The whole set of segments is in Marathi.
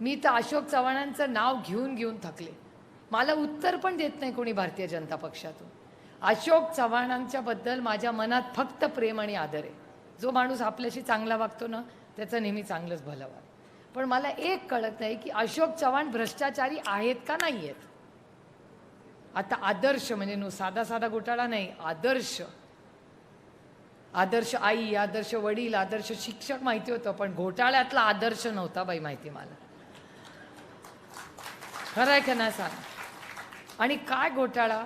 मी तर अशोक चव्हाणांचं नाव घेऊन घेऊन थकले. मला उत्तर पण देत नाही कोणी भारतीय जनता पक्षातून. अशोक चव्हाणांच्याबद्दल माझ्या मनात फक्त प्रेम आणि आदर आहे. जो माणूस आपल्याशी चांगला वागतो ना त्याचं नेहमी चांगलंच भलं वाग पण मला एक कळत नाही की अशोक चव्हाण भ्रष्टाचारी आहेत का नाही आहेत आता आदर्श म्हणजे नु साधा साधा घोटाळा नाही आदर्श. आदर्श आई आदर्श वडील आदर्श शिक्षक माहिती होतं पण घोटाळ्यातला आदर्श नव्हता बाई माहिती मला. खरं आहे का नाही सांग? आणि काय घोटाळा?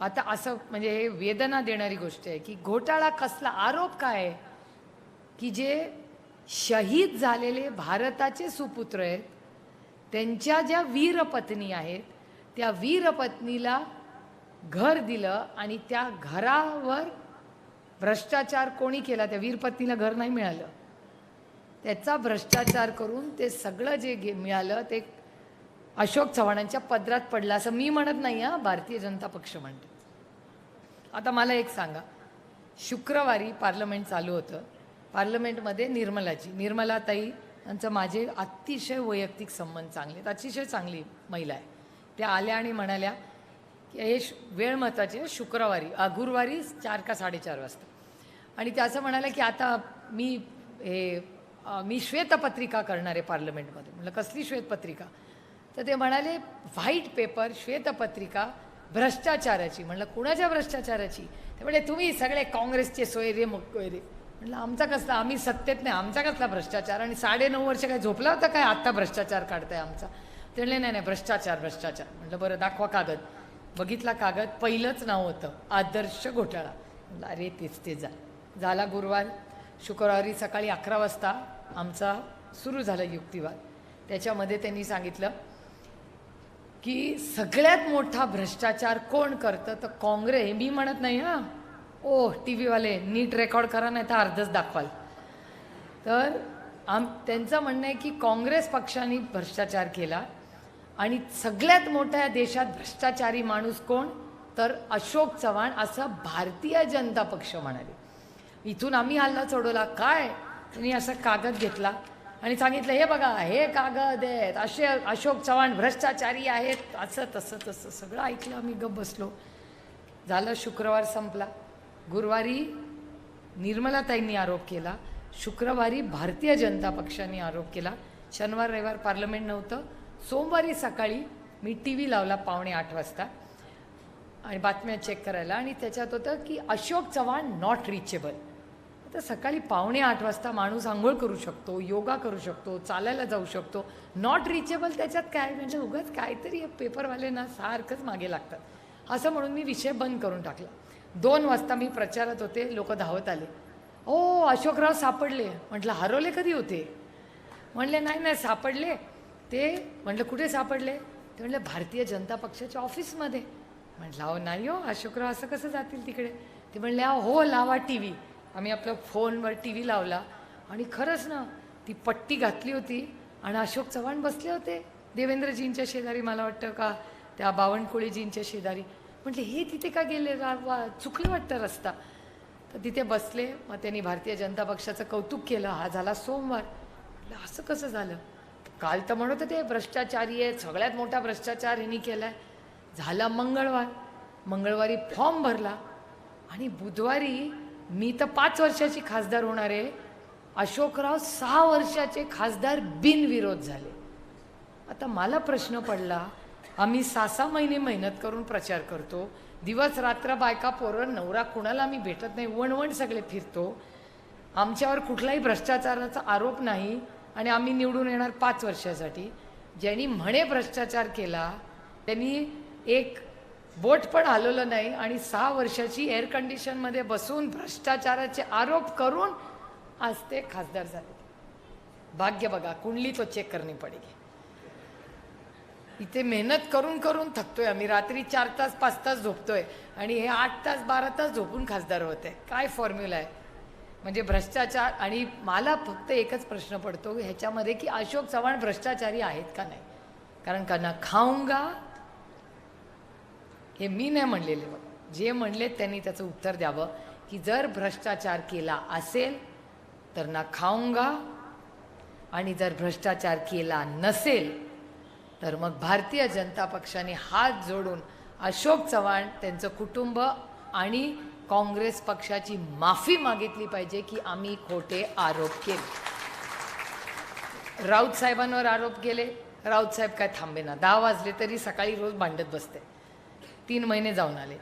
आता असं म्हणजे हे वेदना देणारी गोष्ट आहे की घोटाळा कसला? आरोप काय आहे? की जे शहीद झालेले भारताचे सुपुत्र आहेत त्यांच्या ज्या वीरपत्नी आहेत त्या वीरपत्नीला घर दिलं आणि त्या घरावर भ्रष्टाचार कोणी केला? त्या वीरपत्नीला घर नाही मिळालं. त्याचा भ्रष्टाचार करून ते सगळं जे गे मिळालं ते अशोक चव्हाणांच्या पदरात पडला असं मी म्हणत नाही हा. भारतीय जनता पक्ष म्हणते. आता मला एक सांगा. शुक्रवारी पार्लमेंट चालू होतं. पार्लमेंटमध्ये निर्मलाची निर्मलाताई यांचं माझे अतिशय वैयक्तिक संबंध चांगले आहेत. अतिशय चांगली महिला आहे. त्या आल्या आणि म्हणाल्या की हे श- वेळ महत्त्वाची आहे. शुक्रवारी गुरुवारी चार का साडेचार वाजता. आणि त्या असं म्हणाल्या की आता मी हे मी श्वेतपत्रिका करणार आहे पार्लमेंटमध्ये. म्हटलं कसली श्वेतपत्रिका? तर ते म्हणाले व्हाईट पेपर श्वेतपत्रिका भ्रष्टाचाराची. म्हणलं कुणाच्या भ्रष्टाचाराची? ते म्हणजे तुम्ही सगळे काँग्रेसचे सोयरे रे म्हटलं आमचा कसला आम्ही सत्तेत नाही आमचा कसला भ्रष्टाचार? आणि साडे नऊ वर्ष काय झोपला होता काय? आत्ता भ्रष्टाचार काढताय आमचा. ते म्हणले नाही नाही भ्रष्टाचार भ्रष्टाचार. म्हटलं बरं दाखवा कागद. बघितला कागद पहिलंच नाव होतं आदर्श घोटाळा. म्हटलं अरे तेच ते जा. झाला गुरुवार शुक्रवारी सकाळी अकरा वाजता आमचा सुरू झाला युक्तिवाद. त्याच्यामध्ये त्यांनी सांगितलं की सगळ्यात मोठा भ्रष्टाचार कोण करतं? तर काँग्रेस हे मी म्हणत नाही हां. ओ टी व्हीवाले नीट रेकॉर्ड करा नाही तर अर्धच दाखवाल. तर आम त्यांचं म्हणणं आहे की काँग्रेस पक्षाने भ्रष्टाचार केला आणि सगळ्यात मोठा या देशात भ्रष्टाचारी माणूस कोण? तर अशोक चव्हाण असं भारतीय जनता पक्ष म्हणाले. इथून आम्ही हल्ला सोडवला. काय? त्यांनी असा कागद घेतला. आणि सांगितलं हे बघा हे कागद आहेत असे अशोक चव्हाण भ्रष्टाचारी आहेत. असं तसं तसं सगळं ऐकलं आम्ही गप बसलो. झालं शुक्रवार संपला. गुरुवारी निर्मलाताईंनी आरोप केला. शुक्रवारी भारतीय जनता पक्षाने आरोप केला. शनिवार रविवार पार्लमेंट नव्हतं. सोमवारी सकाळी मी टी व्ही लावला पावणे आठ वाजता आणि बातम्या चेक करायला. आणि त्याच्यात होतं की अशोक चव्हाण नॉट रिचेबल. आता सकाळी पावणे आठ वाजता माणूस आंघोळ करू शकतो योगा करू शकतो चालायला जाऊ शकतो. नॉट रिचेबल त्याच्यात काय? म्हणजे उगाच काहीतरी पेपरवाले ना सारखंच मागे लागतात. असं म्हणून मी विषय बंद करून टाकला. दोन वाजता मी प्रचारात होते लोक धावत आले. ओ अशोकराव सापडले. म्हटलं हरवले कधी होते? म्हणले नाही नाही सापडले. ते? म्हटलं कुठे सापडले? ते म्हटलं भारतीय जनता पक्षाच्या ऑफिसमध्ये. म्हटलं अहो नाही हो अशोकराव असं कसं जातील तिकडे? ते म्हणले अहो हो लावा टी व्ही आम्ही आपल्या फोनवर टी व्ही लावला आणि खरंच ना ती पट्टी घातली होती आणि अशोक चव्हाण बसले होते. देवेंद्रजींच्या शेजारी मला वाटतं का त्या बावनकुळेजींच्या शेजारी. म्हटले हे तिथे का गेले? रा- वा चुकलं वाटतं रस्ता. तर तिथे बसले. मग त्यांनी भारतीय जनता पक्षाचं कौतुक केलं. हा झाला सोमवार. म्हटलं असं कसं झालं? काल तर म्हणत होते भ्रष्टाचारी आहे सगळ्यात मोठा भ्रष्टाचार ह्यांनी आहे झाला मंगळवार. मंगळवारी फॉर्म भरला आणि बुधवारी मी तर पाच वर्षाची खासदार होणार आहे. अशोकराव सहा वर्षाचे खासदार बिनविरोध झाले. आता मला प्रश्न पडला आम्ही सहा सहा महिने मेहनत करून प्रचार करतो दिवस रात्र बायका पोरं नवरा कुणाला आम्ही भेटत नाही वणवण सगळे फिरतो. आमच्यावर कुठलाही भ्रष्टाचाराचा आरोप नाही आणि आम्ही निवडून येणार पाच वर्षासाठी. ज्यांनी म्हणे भ्रष्टाचार केला त्यांनी एक बोट पण हलवलं नाही आणि सहा वर्षाची एअर कंडिशनमध्ये बसून भ्रष्टाचाराचे आरोप करून आज ते खासदार झाले. भाग्य बघा कुंडली तो चेक करणी पडेल इथे मेहनत करून करून थकतोय आम्ही. रात्री चार तास पाच तास झोपतोय आणि हे आठ तास बारा तास झोपून खासदार होते. काय फॉर्म्युला आहे? म्हणजे भ्रष्टाचार आणि मला फक्त एकच प्रश्न पडतो ह्याच्यामध्ये की अशोक चव्हाण भ्रष्टाचारी आहेत का नाही? कारण का ना खाऊंगा हे मी नाही म्हणलेले. बघ जे म्हणले त्यांनी त्याचं उत्तर द्यावं की जर भ्रष्टाचार केला असेल तर ना खाऊंगा आणि जर भ्रष्टाचार केला नसेल तर मग भारतीय जनता पक्षाने हात जोडून अशोक चव्हाण त्यांचं कुटुंब आणि काँग्रेस पक्षाची माफी मागितली पाहिजे की आम्ही खोटे आरोप केले. राऊत साहेबांवर आरोप केले. राऊत साहेब काय थांबे ना दहा वाजले तरी सकाळी रोज भांडत बसते. तीन महिने जाऊन आले.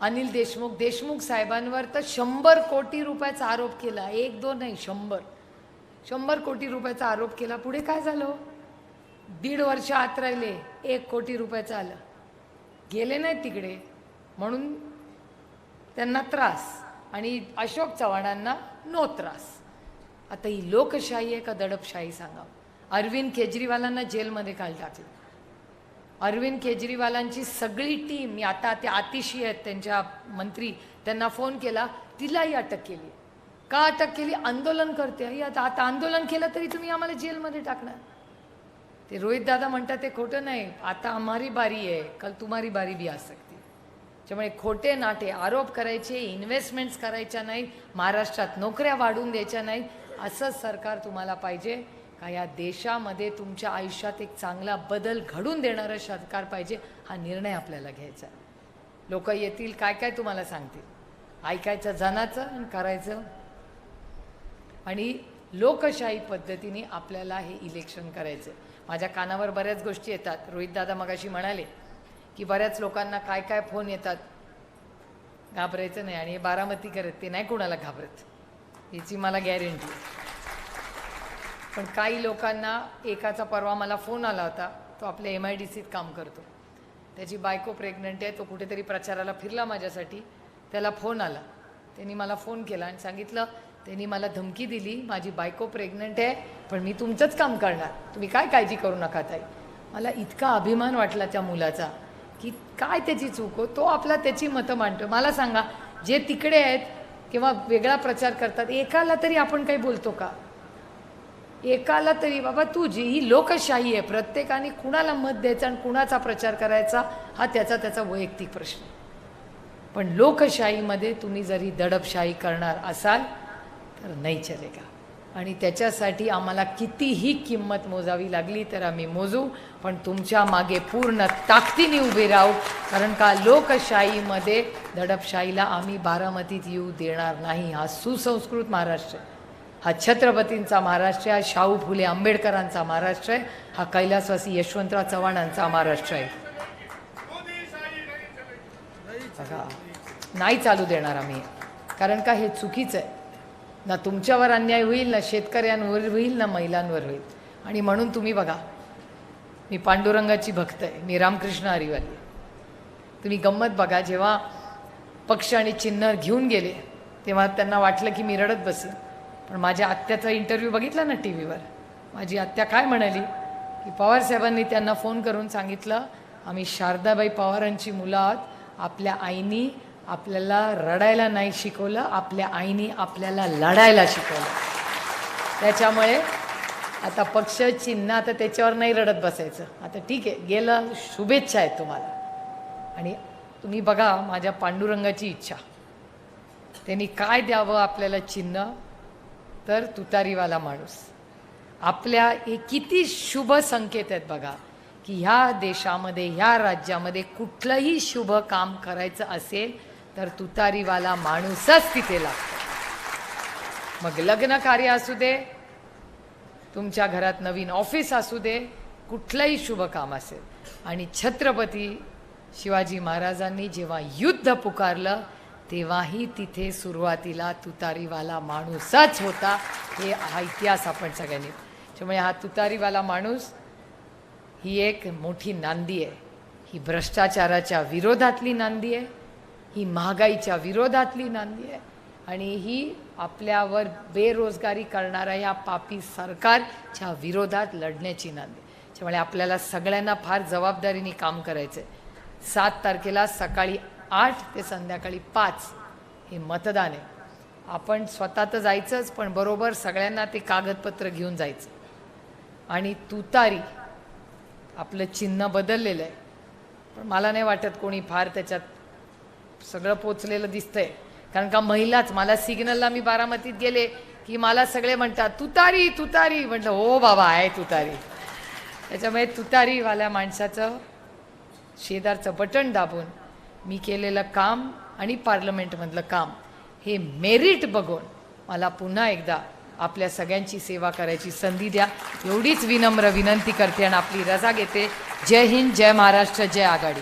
अनिल देशमुख देशमुख साहेबांवर तर शंभर कोटी रुपयाचा आरोप केला. एक दोन नाही शंभर. शंभर कोटी रुपयाचा आरोप केला. पुढे काय झालं? दीड वर्ष आत राहिले एक कोटी रुपयाचं आलं. गेले नाहीत तिकडे. म्हणून त्यांना त्रास आणि अशोक चव्हाणांना नो त्रास. आता ही लोकशाही आहे का दडपशाही सांगा अरविंद केजरीवालांना जेलमध्ये काल टाकलं. अरविंद केजरीवालांची सगळी टीम मी आता ते आतिशी आहेत त्यांच्या मंत्री त्यांना फोन केला तिलाही अटक केली. का अटक केली? आंदोलन करते. ही आता आता आंदोलन केलं तरी तुम्ही आम्हाला जेलमध्ये टाकणार. ते रोहित दादा म्हणतात ते खोटं नाही. आता हमारी बारी आहे. कल तुम्हारी बारी बी असते त्यामुळे खोटे नाटे आरोप करायचे इन्व्हेस्टमेंट्स करायच्या नाही महाराष्ट्रात नोकऱ्या वाढवून द्यायच्या नाही असंच सरकार तुम्हाला पाहिजे. का या देशामध्ये तुमच्या आयुष्यात एक चांगला बदल घडून देणारं सरकार पाहिजे हा निर्णय आपल्याला घ्यायचा लोक येतील काय काय तुम्हाला सांगतील? ऐकायचं जनाचं आणि करायचं. आणि लोकशाही पद्धतीने आपल्याला हे इलेक्शन करायचं माझ्या कानावर बऱ्याच गोष्टी येतात. रोहितदादा मगाशी म्हणाले की बऱ्याच लोकांना काय काय फोन येतात. घाबरायचं नाही आणि हे बारामती करत ते नाही कोणाला घाबरत. याची मला गॅरंटी पण काही लोकांना एकाचा परवा मला फोन आला होता तो आपल्या एम आय डी सीत काम करतो. त्याची बायको प्रेग्नंट आहे तो कुठेतरी प्रचाराला फिरला माझ्यासाठी त्याला फोन आला. त्यांनी मला फोन केला आणि सांगितलं त्यांनी मला धमकी दिली माझी बायको प्रेग्नंट आहे पण मी तुमचंच काम करणार. तुम्ही काय काळजी करू नका ताई. मला इतका अभिमान वाटला त्या मुलाचा की काय त्याची चूक हो? तो आपला त्याची मतं मांडतो. मला सांगा जे तिकडे आहेत किंवा वेगळा प्रचार करतात एकाला तरी आपण काही बोलतो का? एकाला तरी बाबा तू जी ही लोकशाही आहे प्रत्येकाने कुणाला मत द्यायचं आणि कुणाचा प्रचार करायचा हा त्याचा त्याचा वैयक्तिक प्रश्न. पण लोकशाहीमध्ये तुम्ही जरी दडपशाही करणार असाल तर नाही चलेगा. आणि त्याच्यासाठी आम्हाला कितीही किंमत मोजावी लागली तर आम्ही मोजू पण तुमच्या मागे पूर्ण ताकदीने उभे राहू कारण का लोकशाहीमध्ये दडपशाहीला आम्ही बारामतीत येऊ देणार नाही. हा सुसंस्कृत महाराष्ट्र आहे. हा छत्रपतींचा महाराष्ट्र आहे शाहू फुले आंबेडकरांचा महाराष्ट्र आहे हा कैलासवासी यशवंतराव चव्हाणांचा महाराष्ट्र आहे. बघा नाही चालू देणार आम्ही कारण का हे चुकीचं आहे. ना तुमच्यावर अन्याय होईल ना शेतकऱ्यांवर होईल ना महिलांवर होईल. आणि म्हणून तुम्ही बघा मी पांडुरंगाची भक्त आहे मी रामकृष्ण हरिवाली तुम्ही गंमत बघा जेव्हा पक्ष आणि चिन्ह घेऊन गेले तेव्हा त्यांना वाटलं की मी रडत बसेन. पण माझ्या आत्याचा इंटरव्ह्यू बघितला ना टी व्हीवर माझी आत्या काय म्हणाली? की पवारसाहेबांनी त्यांना फोन करून सांगितलं आम्ही शारदाबाई पवारांची मुलं आहोत आपल्या आईनी आपल्याला रडायला नाही शिकवलं आपल्या आईनी आपल्याला लढायला शिकवलं. त्याच्यामुळे आता पक्ष चिन्ह आता त्याच्यावर नाही रडत बसायचं. आता ठीक आहे गेलं शुभेच्छा आहेत तुम्हाला. आणि तुम्ही बघा माझ्या पांडुरंगाची इच्छा. त्यांनी काय द्यावं आपल्याला चिन्ह? तर तुतारीवाला माणूस. आपल्या हे किती शुभ संकेत आहेत बघा की ह्या देशामध्ये ह्या राज्यामध्ये कुठलंही शुभ काम करायचं असेल तर तुतारीवाला माणूसच तिथे लागतो. मग लग्न कार्य असू दे तुमच्या घरात नवीन ऑफिस असू दे कुठलंही शुभ काम असेल. आणि छत्रपती शिवाजी महाराजांनी जेव्हा युद्ध पुकारलं तेव्हाही तिथे सुरुवातीला तुतारीवाला माणूसच होता. हे हा इतिहास आपण सगळ्यांनी. त्यामुळे हा तुतारीवाला माणूस ही एक मोठी नांदी आहे. ही भ्रष्टाचाराच्या विरोधातली नांदी आहे. ही महागाईच्या विरोधातली नांदी आहे. आणि ही आपल्यावर बेरोजगारी करणाऱ्या या पापी सरकारच्या विरोधात लढण्याची नांदी आहे. त्यामुळे आपल्याला सगळ्यांना फार जबाबदारीने काम करायचं आहे सात तारखेला सकाळी आठ ते संध्याकाळी पाच हे मतदान आहे. आपण स्वतः तर जायचंच पण बरोबर सगळ्यांना ते कागदपत्र घेऊन जायचं. आणि तुतारी आपलं चिन्ह बदललेलं आहे. पण मला नाही वाटत कोणी फार त्याच्यात सगळं पोचलेलं दिसतंय. कारण का महिलाच मला सिग्नलला मी बारामतीत गेले की मला सगळे म्हणतात तुतारी तुतारी. म्हटलं हो बाबा आहे तुतारी. त्याच्यामुळे तुतारीवाल्या माणसाचं शेजारचं बटन दाबून मी केलेलं काम आणि पार्लमेंटमधलं काम हे मेरिट बघून मला पुन्हा एकदा आपल्या सगळ्यांची सेवा करायची संधी द्या. एवढीच विनम्र विनंती करते आणि आपली रजा घेते. जय हिंद जय महाराष्ट्र जय आघाडी.